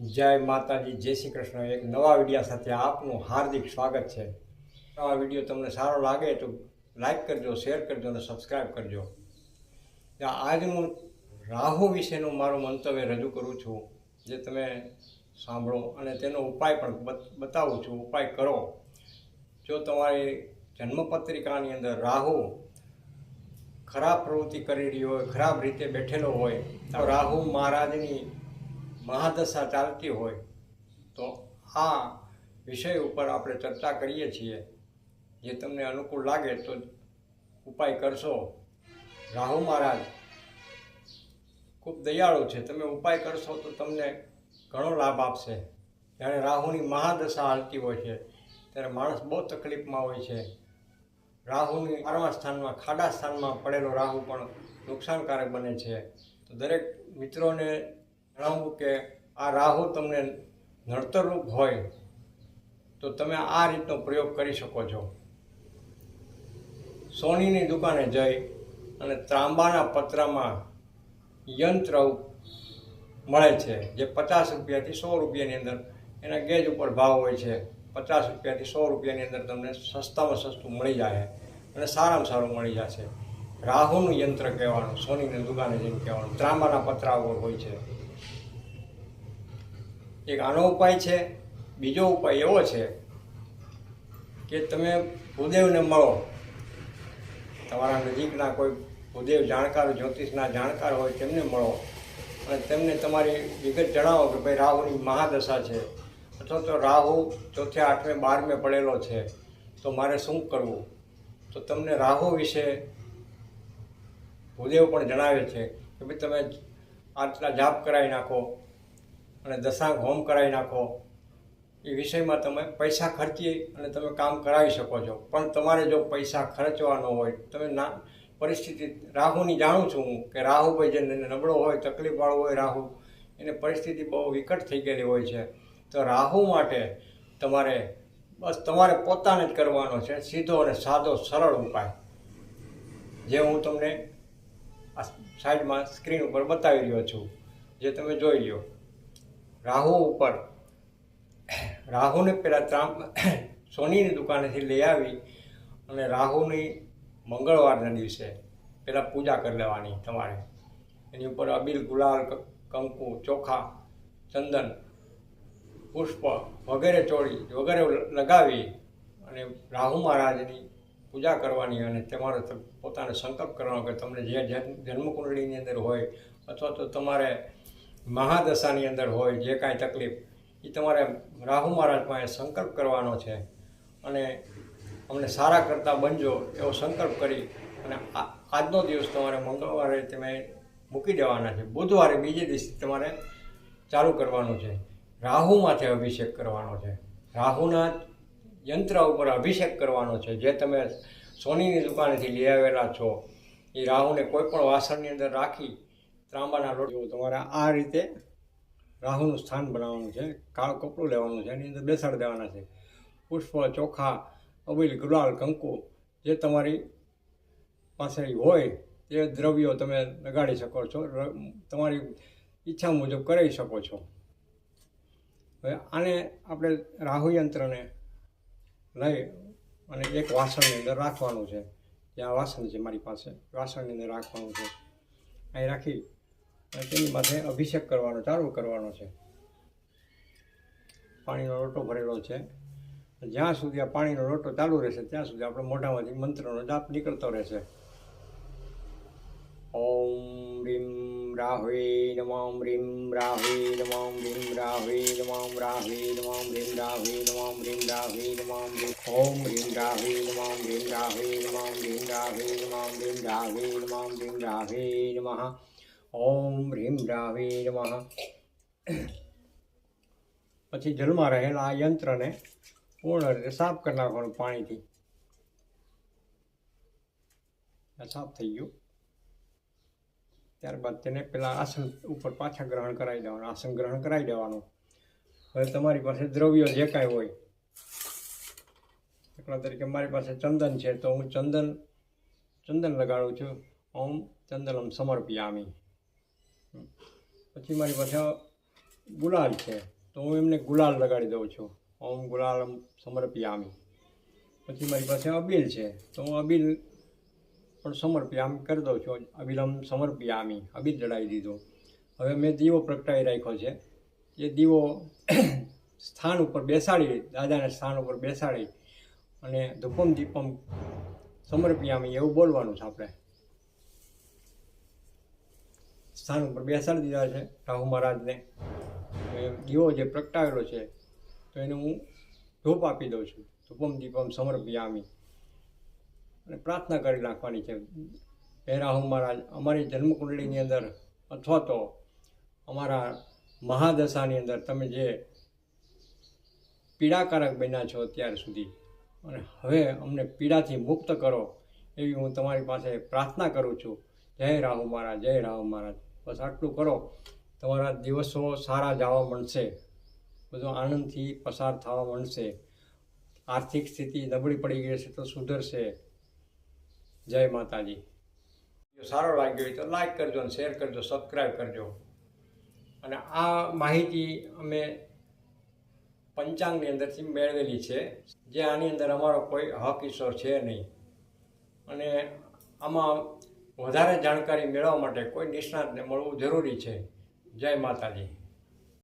જય માતાજી, જય શ્રી કૃષ્ણ. એક નવા વિડીયા સાથે આપનું હાર્દિક સ્વાગત છે. આ વીડિયો તમને સારો લાગે તો લાઈક કરજો, શેર કરજો અને સબસ્ક્રાઈબ કરજો. તો આજનું રાહુ વિશેનું મારું મંતવ્ય રજૂ કરું છું, જે તમે સાંભળો અને તેનો ઉપાય પણ બત- બતાવું છું. ઉપાય કરો. જો તમારી જન્મપત્રિકાની અંદર રાહુ ખરાબ પ્રવૃત્તિ કરી રહ્યો હોય, ખરાબ રીતે બેઠેલો હોય, તો રાહુ મહારાજની મહાદશા ચાલતી હોય તો આ વિષય ઉપર આપણે ચર્ચા કરીએ છીએ. જે તમને અનુકૂળ લાગે તો ઉપાય કરશો. રાહુ મહારાજ, ખૂબ દયાળુ છે. તમે ઉપાય કરશો તો તમને ઘણો લાભ આપશે. જ્યારે રાહુની મહાદશા હાલતી હોય છે, ત્યારે માણસ બહુ તકલીફમાં હોય છે. રાહુની બારમા સ્થાનમાં, ખાડા સ્થાનમાં પડેલો રાહુ પણ નુકસાનકારક બને છે. તો દરેક મિત્રોને જણાવવું કે આ રાહુ તમને નડતરરૂપ હોય, તો તમે આ રીતનો પ્રયોગ કરી શકો છો. સોનીની દુકાને જઈ અને ત્રાંબાના પતરામાં યંત્ર મળે છે, જે પચાસ રૂપિયાથી સો રૂપિયાની અંદર, એના ગેજ ઉપર ભાવ હોય છે, પચાસ રૂપિયાથી સો રૂપિયાની અંદર તમને સસ્તામાં સસ્તું મળી જાય અને સારામાં સારું મળી જશે. રાહુનું યંત્ર કહેવાનું, સોનીની દુકાને જઈને કહેવાનું, ત્રાંબાના પતરા ઉપર હોય છે. એક આનો ઉપાય છે, બીજો ઉપાય એવો છે કે તમે ભૂદેવને મળો. તમારા નજીકના કોઈ ભૂદેવ જાણકાર, જ્યોતિષના જાણકાર હોય તેમને મળો અને તેમને તમારી વિગત જણાવો કે ભાઈ રાહુની મહાદશા છે. અથવા તો રાહુ ચોથે, આઠમે, બારમે પડેલો છે. તો મારે શું કરવું? તો તમને રાહુ વિશે ભૂદેવ પણ જણાવે છે કે ભાઈ તમે આટલા જાપ કરાવી નાખો. અને દશાંગ હોમ કરાવી નાખો. એ વિષયમાં તમે પૈસા ખર્ચી અને તમે કામ કરાવી શકો છો. પણ તમારે જો પૈસા ખર્ચવાનો હોય, તમે ના, પરિસ્થિતિ, રાહુની જાણું છું હું કે રાહુભાઈ જે નબળો હોય, તકલીફવાળો હોય રાહુ, એને પરિસ્થિતિ બહુ વિકટ થઈ ગયેલી હોય છે. તો રાહુ માટે તમારે બસ તમારે પોતાને જ કરવાનો છે, સીધો અને સાદો, સરળ ઉપાય. જે હું તમને આ સાઈડમાં સ્ક્રીન ઉપર બતાવી રહ્યો છું. જે તમે જોઈ લ્યો. રાહુ ઉપર રાહુને પહેલાં ત્રામ સોનીની દુકાનેથી લઈ આવી અને રાહુની મંગળવારના દિવસે પહેલાં પૂજા કરી લેવાની તમારે. એની ઉપર અબીલ, ગુલાલ કંકુ, ચોખા, ચંદન, પુષ્પ વગેરે ચોળી વગેરે લગાવી અને રાહુ મહારાજની પૂજા કરવાની અને તમારે પોતાને સંકલ્પ કરવાનો કે તમને જે જન્મકુંડળીની અંદર હોય અથવા તો તમારે મહાદશાની અંદર હોય, જે કાંઈ તકલીફ એ તમારે રાહુ મહારાજ પાસે સંકલ્પ કરવાનો છે. અને અમને સારા કરતા બનજો એવો સંકલ્પ કરી અને આજનો દિવસ તમારે મંગળવારે તમે મૂકી દેવાના છે. બુધવારે બીજે દિવસે તમારે ચાલુ કરવાનું છે. રાહુ માથે અભિષેક કરવાનો છે. રાહુના યંત્ર ઉપર અભિષેક કરવાનો છે. જે તમે સોનીની દુકાનેથી લઈ આવેલા છો એ રાહુને કોઈ પણ વાસણની અંદર રાખી ત્રાંબાના લોટ જેવું તમારે આ રીતે રાહુનું સ્થાન બનાવવાનું છે, કાળું કપડું લેવાનું છે, એની અંદર બેસાડી દેવાના છે. પુષ્પ, ચોખા, અબીલ, ગુલાલ, કંકુ, જે તમારી પાસે હોય તે દ્રવ્યો તમે લગાડી શકો છો તમારી ઈચ્છા મુજબ કરી શકો છો. હવે આને આપણે રાહુ યંત્રને લઈ અને એક વાસણની અંદર રાખવાનું છે. જ્યાં વાસણ છે મારી પાસે, વાસણની અંદર રાખવાનું છે. અહીં રાખી તેની માથે અભિષેક કરવાનો ચાલુ કરવાનો છે પાણીનો લોટો ભરેલો છે જ્યાં સુધી આ પાણીનો લોટો ચાલુ રહેશે ત્યાં સુધી આપણે મોઢામાંથી મંત્રનો જાપ નીકળતો રહેશે ઓમ રીમ રાહવે નમઃ રીમ રાહવે નમઃ રીમ રાહવે નમઃ રાહવે નમઃ રીમ રાહવે નમઃ રીમ રાહવે નમઃ રીમ ઓમ રીમ રાહવે નમઃ રીમ રાહવે નમઃ રીમ રાહવે નમઃ રીમ રાહવે નમઃ રીમ રાહવે નમઃ ઓમ રીમ રાવે પછી જલમાં રહેલા આ યંત્રને પૂર્ણ રીતે સાફ કરી નાખવાનું પાણીથી. સાફ થઈ ગયું. ત્યારબાદ તેને પેલા આસન ઉપર પાછા ગ્રહણ કરાવી દેવાનું, આસન ગ્રહણ કરાવી દેવાનું. હવે તમારી પાસે દ્રવ્યો જે કાંઈ હોય, દાખલા તરીકે મારી પાસે ચંદન છે, તો હું ચંદન ચંદન લગાડું છું. ઓમ ચંદનમ સમર્પયામી. પછી મારી પાસે ગુલાલ છે. તો હું એમને ગુલાલ લગાડી દઉં છું. ઓમ ગુલાલમ સમર્પિયામી. પછી મારી પાસે અબીલ છે. તો હું અબીલ પણ સમર્પિયામ કરી દઉં છું. અબીલમ સમર્પિયામી. અબીલ જડાવી દીધો. હવે મેં દીવો પ્રગટાવી રાખ્યો છે. એ દીવો સ્થાન ઉપર બેસાડી, દાદાના સ્થાન ઉપર બેસાડી અને ધૂપમ દીપમ સમર્પિયામી એવું બોલવાનું છે આપણે. સ્થાન ઉપર બેસાડી દીધા છે રાહુ મહારાજને. દીવો જે પ્રગટાવેલો છે, તો એને હું ધૂપ આપી દઉં છું. ધૂપમ દીપમ સમર્પ્યામી. અને પ્રાર્થના કરી નાખવાની છે. હે રાહુ મહારાજ, અમારી જન્મકુંડળીની અંદર અથવા તો અમારા મહાદશાની અંદર તમે જે પીડાકારક બન્યા છો અત્યાર સુધી, અને હવે અમને પીડાથી મુક્ત કરો એવી હું તમારી પાસે પ્રાર્થના કરું છું. જય રાહુ મહારાજ, જય રાહુ મહારાજ. બસ આટલું કરો. તમારા દિવસો સારા જવા મળશે. બધો આનંદથી પસાર થવા મળશે. આર્થિક સ્થિતિ નબળી પડી ગઈ છે તો સુધરશે. જય માતાજી. જો સારો લાગ્યો હોય તો લાઈક કરજો અને શેર કરજો સબસ્ક્રાઈબ કરજો. અને આ માહિતી અમે પંચાંગની અંદરથી મેળવેલી છે. જે આની અંદર અમારો કોઈ હક ઈશ્વર છે નહીં. અને આમાં વધારે જાણકારી મેળવવા માટે કોઈ નિષ્ણાતને મળવું જરૂરી છે. જય માતાજી.